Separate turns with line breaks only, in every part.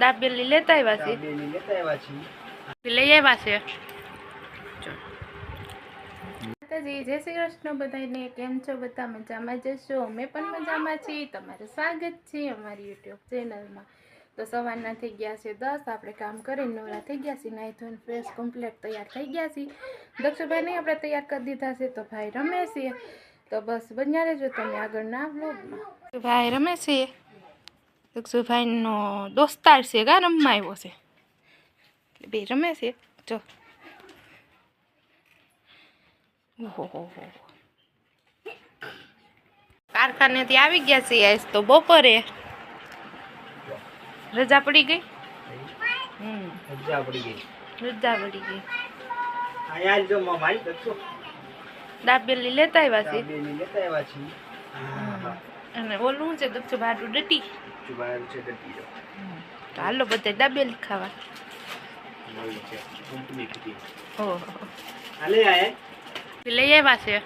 દાબેલી લેતા આવ્યા છે.
દાબેલી લેતા આવ્યા છે.
લઈ આવ્યા છે. માતાજી જય શ્રી કૃષ્ણ બધાને. કેમ છો? બધા મજામાં જશો અમે પણ મજામાં છીએ. તમારું સ્વાગત છે અમારી યુટ્યુબ ચેનલમાં. તો સવારના થઈ ગયા છે દસ. આપણે કામ કરીને નવરા થઈ ગયા છીએ. નાહી ધોઈને ફ્રેશ કમ્પ્લીટ તૈયાર થઈ ગયા છીએ. દક્ષુભાઈને આપણે તૈયાર કરી દીધા છે તો ભાઈ રમે છે. તો બસ બન્યા રહેજો. તમે આગળના વ્લોગમાં ભાઈ રમે છે? દક્ષુભાઈનો દોસ્તાર છે ગા રમવા આવ્યો છે. એટલે બે રમે છે. જો. ઓહો કારખાનેથી આવી ગયા છીએ આજ તો બપોરે. રજા પડી ગઈ?
પડી ગઈ.
રજા પડી ગઈ.
અહીંયા જો મારી દક્ષો
દાબેલી લેતા આવ્યા છે.
લેતા આવ્યા છીએ.
અને ઓલું છે દક્ષુ ભાડું ડટી?
ચુબાર છે
તો હાલો બધે દાબેલી ખાવા.
મળી છે કંપની કીધી
ઓહો.
હાલે આય
લઈ આવ્યા છે.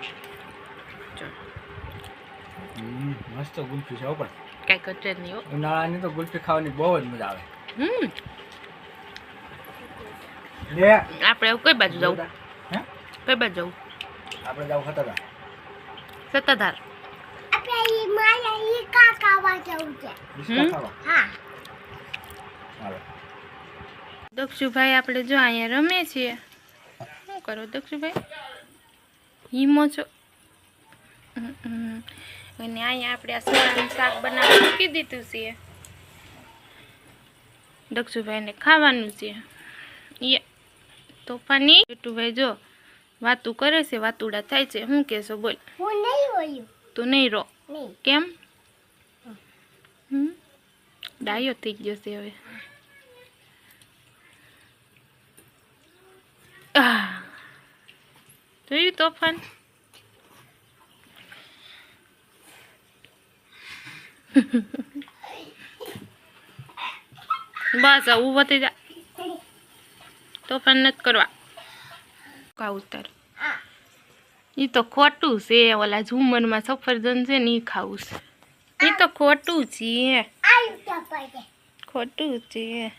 મસ્ત ગુલ્ફી છે પણ.
કાંઈ કચર નહીં
ઉનાળાની તો ગુલ્ફી ખાવાની બહુ જ મજા આવે.
હમ.
લે.
આપણે કઈ બાજુ જવું
હે?
કઈ બાજુ જવું
આપણે જાવ ખતરા
સત્તાધાર દક્ષુભાઈ આપણે જો અહીંયા રમે છીએ. શું કરો દક્ષુભાઈ? હિમો છો. અને અહીંયા આપણે આ સોળાનું શાક બનાવવા મૂકી દીધું છે. દક્ષુભાઈને ખાવાનું છે. એ તોફાની. જેટુભાઈ જો વાતું કરે છે વાતુડા થાય છે. હું કહેશો બોલ? તું નહીં રો. કેમ? હમ ડાયો થઈ ગયો છે હવે. જોયું તોફાન બસ આવું વધી જા તોફાન નથી કરવા કા ઉતાર એ તો ખોટું છે ઓલા ઝુમરમાં સફરજન છે ને એ ખાવું છે એ તો ખોટું છે. ખોટું છે.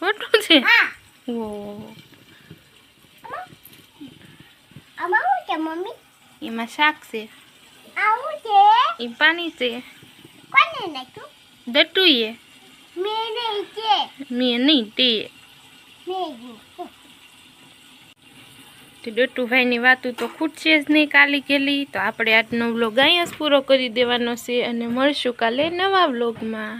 ખોટું છે. ઓ.
મમ્મી?
એમાં શાક છે. એ પાણી છે.
કોને નાખ્યું?
દટું એ
મેં નહીં છે.
મેં નહીં તે
મેં
તે ડોટુભાઈની વાતું તો ખૂટશે જ નહીં કાલી ગેલી તો આપણે આજનો વ્લોગ અહીંયા જ પૂરો કરી દેવાનો છે અને મળશું કાલે નવા વ્લોગમાં